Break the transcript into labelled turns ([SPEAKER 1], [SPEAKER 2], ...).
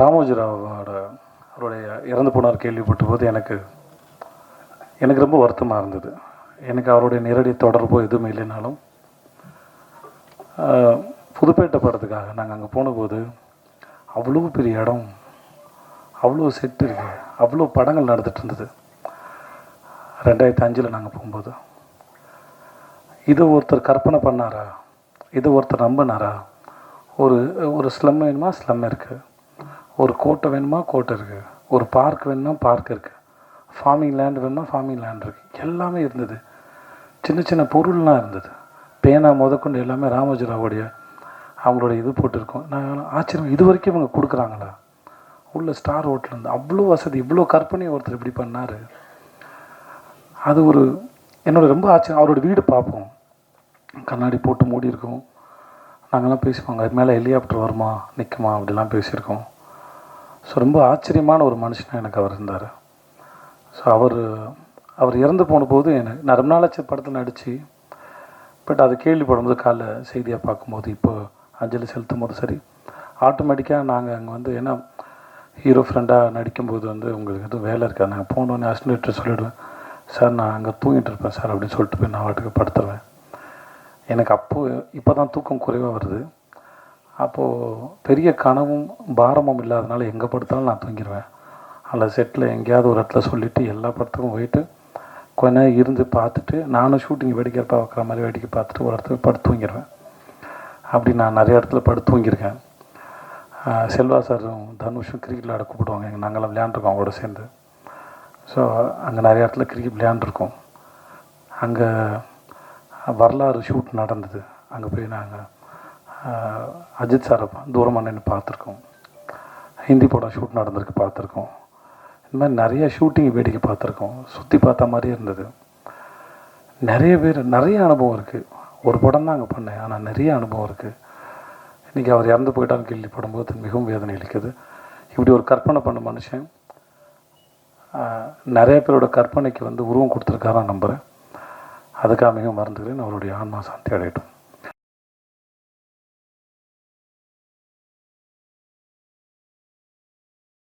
[SPEAKER 1] ராமோஜிராவோட அவருடைய இறந்து போனார் கேள்விப்பட்ட போது எனக்கு எனக்கு ரொம்ப வருத்தமாக இருந்தது. எனக்கு அவருடைய நேரடி தொடர்போ எதுவும் இல்லைனாலும் புதுப்பேட்டை படத்துக்காக நாங்கள் அங்கே போனபோது அவ்வளோ பெரிய இடம் அவ்வளோ செட்டு இருக்கு அவ்வளோ படங்கள் நடந்துட்டு இருந்தது. ரெண்டாயிரத்தி அஞ்சில் நாங்கள் போகும்போது இதை ஒருத்தர் கற்பனை பண்ணாரா? இதை ஒருத்தர் நம்பினாரா? ஒரு ஒரு ஸ்லம் வேணுமா? ஸ்லம் இருக்குது ஒரு கோட்டை வேணுமா? கோட்டை இருக்குது ஒரு பார்க் வேணும்னா பார்க் இருக்குது ஃபார்மிங் லேண்ட் வேணுமா ஃபார்மிங் லேண்ட் இருக்குது எல்லாமே இருந்தது. சின்ன சின்ன பொருள்லாம் இருந்தது. பேனா முதற்கொண்டு எல்லாமே ராமோஜிராவுடைய அவங்களுடைய இது போட்டிருக்கோம். நான் ஆச்சரியம். இது வரைக்கும் இவங்க கொடுக்குறாங்களா? உள்ள ஸ்டார் ஹோட்டல் இருந்து அவ்வளோ வசதி இவ்வளோ கற்பனை ஒருத்தர் இப்படி பண்ணார். அது ஒரு என்னோட ரொம்ப ஆச்சரியம். அவரோட வீடு பார்ப்போம். கண்ணாடி போட்டு மூடி இருக்கும் நாங்கள்லாம் பேசிப்பாங்க அது மேலே ஹெலிகாப்டர் வருமா? நிற்குமா அப்படிலாம் பேசியிருக்கோம். ஸோ ரொம்ப ஆச்சரியமான ஒரு மனுஷனாக எனக்கு அவர் இருந்தார். ஸோ அவர் அவர் இறந்து போன போது எனக்கு நான் ரொம்ப நாளாச்சு படத்தில் நடித்து பட் அது கேள்விப்படும்போது காலைல செய்தியாக பார்க்கும்போது இப்போ அஞ்சலி செலுத்தும் போது சரி ஆட்டோமேட்டிக்காக நாங்கள் அங்கே வந்து ஏன்னா ஹீரோ ஃப்ரெண்டாக நடிக்கும்போது வந்து உங்களுக்கு எதுவும் வேலை இருக்காது நாங்கள் போனோடனே அசிஸ்டன்ட்டு சொல்லிவிடுவேன் சார் நான் அங்கே தூங்கிட்டு இருப்பேன் சார் அப்படின்னு சொல்லிட்டு போய் நான் வாட்டுக்கு படுத்துருவேன். எனக்கு அப்போது இப்போ தான் தூக்கம் குறைவாக வருது. அப்போது பெரிய கனவும் பாரமும் இல்லாதனால எங்கே படுத்தாலும் நான் தூங்கிடுவேன் அதில் செட்டில் எங்கேயாவது ஒரு இடத்துல சொல்லிவிட்டு எல்லா படத்துக்கும் போயிட்டு கொஞ்ச நேரம் இருந்து பார்த்துட்டு நானும் ஷூட்டிங் வேடிக்கை பார்க்குற மாதிரி வேடிக்கை பார்த்துட்டு ஒரு இடத்துல படுத்து தூங்கிடுவேன் அப்படி நான் நிறைய இடத்துல படுத்து தூங்கியிருக்கேன். செல்வா சாரும் தனுஷும் கிரிக்கெட் விளையாட கூப்பிடுவாங்க. எங்கள் நாங்களாம் விளையாண்டுருக்கோம் அவங்களோட சேர்ந்து. ஸோ அங்கே நிறைய இடத்துல கிரிக்கெட் விளையாண்டுருக்கோம். அங்கே வரலாறு ஷூட் நடந்தது. அங்கே போய் நாங்கள் அஜித் சாரை தூரமாக நின்று பார்த்துருக்கோம். ஹிந்தி படம் ஷூட் நடந்திருக்கு பார்த்துருக்கோம். இந்த மாதிரி நிறைய ஷூட்டிங் வேடிக்கை பார்த்துருக்கோம். சுற்றி பார்த்த மாதிரியே இருந்தது. நிறைய பேர் நிறைய அனுபவம் இருக்குது ஒரு படம் தான் அங்கே பண்ணேன். ஆனால் நிறைய அனுபவம் இருக்குது இன்றைக்கி அவர் இறந்து போயிட்டான்னு கேள்விப்படும்போது மிகவும் வேதனை அளிக்குது. இப்படி ஒரு கற்பனை பண்ண மனுஷன் நிறைய பேரோட கற்பனைக்கு வந்து உருவம் கொடுத்துருக்காரான் நம்புகிறேன் அதுக்காக மிகவும் மறந்துக்கிறேன். அவருடைய ஆன்மா சாந்தி அடையட்டும்.